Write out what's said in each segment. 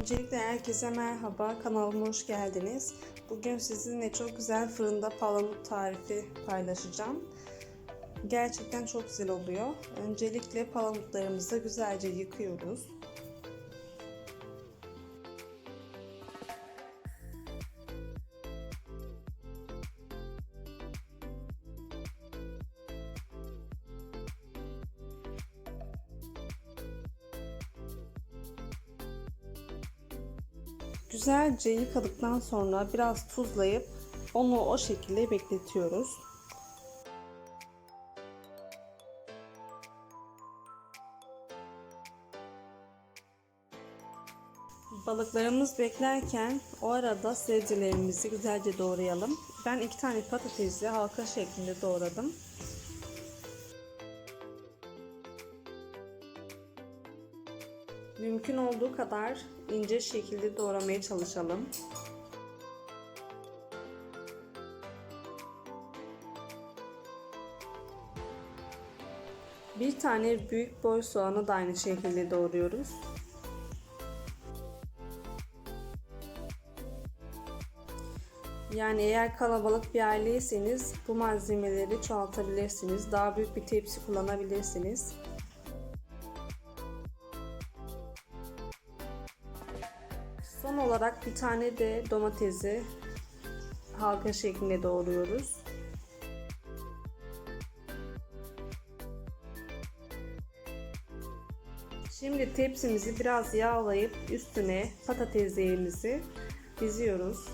Öncelikle herkese merhaba, kanalıma hoş geldiniz. Bugün sizinle çok güzel fırında palamut tarifi paylaşacağım. Gerçekten çok güzel oluyor. Öncelikle palamutlarımızı güzelce yıkıyoruz. Güzelce yıkadıktan sonra biraz tuzlayıp onu o şekilde bekletiyoruz. Balıklarımız beklerken o arada sebzelerimizi güzelce doğrayalım. Ben iki tane patatesi halka şeklinde doğradım. Mümkün olduğu kadar ince şekilde doğramaya çalışalım. Bir tane büyük boy soğanı da aynı şekilde doğruyoruz. Yani eğer kalabalık bir aileyseniz bu malzemeleri çoğaltabilirsiniz. Daha büyük bir tepsi kullanabilirsiniz. Son olarak bir tane de domatesi halka şeklinde doğruyoruz. Şimdi tepsimizi biraz yağlayıp üstüne patateslerimizi diziyoruz.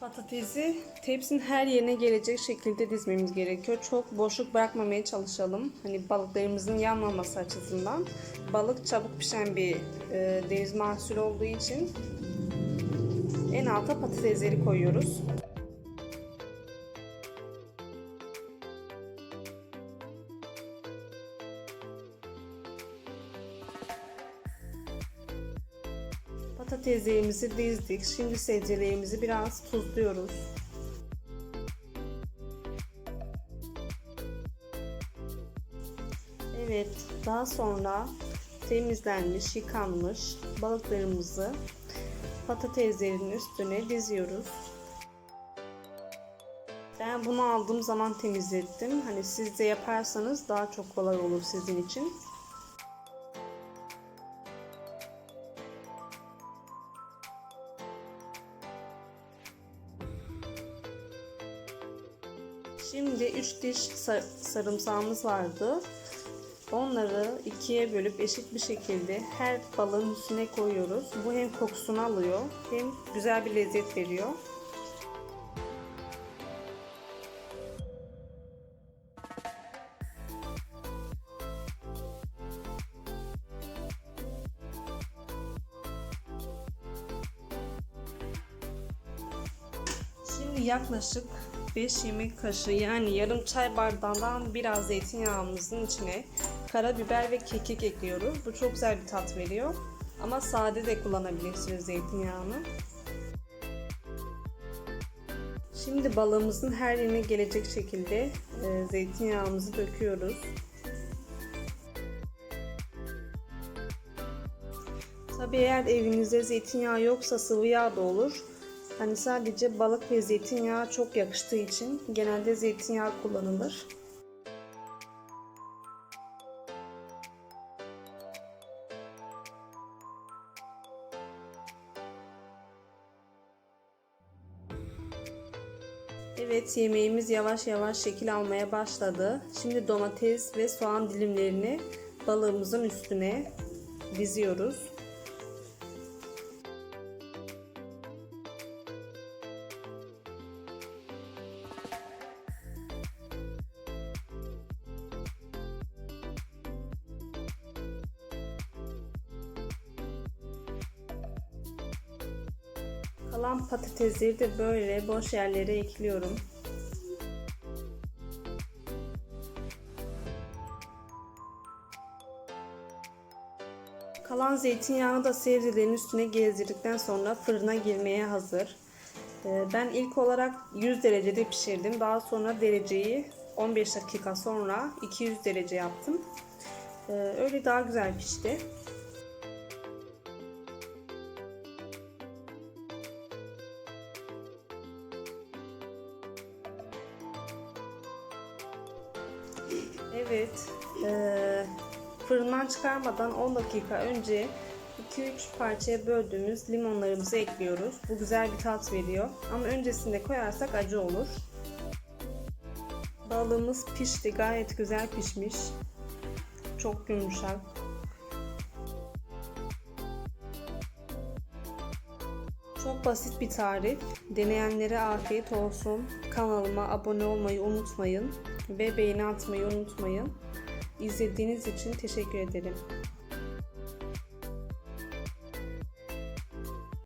Patatesi tepsinin her yerine gelecek şekilde dizmemiz gerekiyor. Çok boşluk bırakmamaya çalışalım. Hani balıklarımızın yanmaması açısından. Balık çabuk pişen bir e, deniz mahsulü olduğu için en alta patatesleri koyuyoruz. Patateslerimizi dizdik. Şimdi sebzelerimizi biraz tuzluyoruz. Evet, daha sonra temizlenmiş, yıkanmış balıklarımızı patateslerin üstüne diziyoruz. Ben bunu aldığım zaman temizlettim. Hani siz de yaparsanız daha çok kolay olur sizin için. Şimdi 3 diş sarımsağımız vardı. Onları ikiye bölüp eşit bir şekilde her balığın üstüne koyuyoruz. Bu hem kokusunu alıyor hem güzel bir lezzet veriyor. Şimdi yaklaşık 5 yemek kaşığı yani yarım çay bardağından biraz zeytinyağımızın içine karabiber ve kekik ekliyoruz. Bu çok güzel bir tat veriyor. Ama sade de kullanabilirsiniz zeytinyağını. Şimdi balığımızın her yerine gelecek şekilde e, zeytinyağımızı döküyoruz. Tabi eğer evinizde zeytinyağı yoksa sıvı yağ da olur. Hani sadece balık ve zeytinyağı çok yakıştığı için genelde zeytinyağı kullanılır. Evet yemeğimiz yavaş yavaş şekil almaya başladı. Şimdi domates ve soğan dilimlerini balığımızın üstüne diziyoruz. Kalan patatesleri de böyle boş yerlere ekliyorum. Kalan zeytinyağını da sebzelerin üstüne gezdirdikten sonra fırına girmeye hazır. Ee, Ben ilk olarak 100 derecede pişirdim. Daha sonra dereceyi 15 dakika sonra 200 derece yaptım. Ee, Öyle daha güzel pişti. Evet, eee, fırından çıkarmadan 10 dakika önce 2-3 parçaya böldüğümüz limonlarımızı ekliyoruz. Bu güzel bir tat veriyor. Ama öncesinde koyarsak acı olur. Balığımız pişti, gayet güzel pişmiş. Çok yumuşak. Basit bir tarif. Deneyenlere afiyet olsun. Kanalıma abone olmayı unutmayın ve beğeni atmayı unutmayın. İzlediğiniz için teşekkür ederim.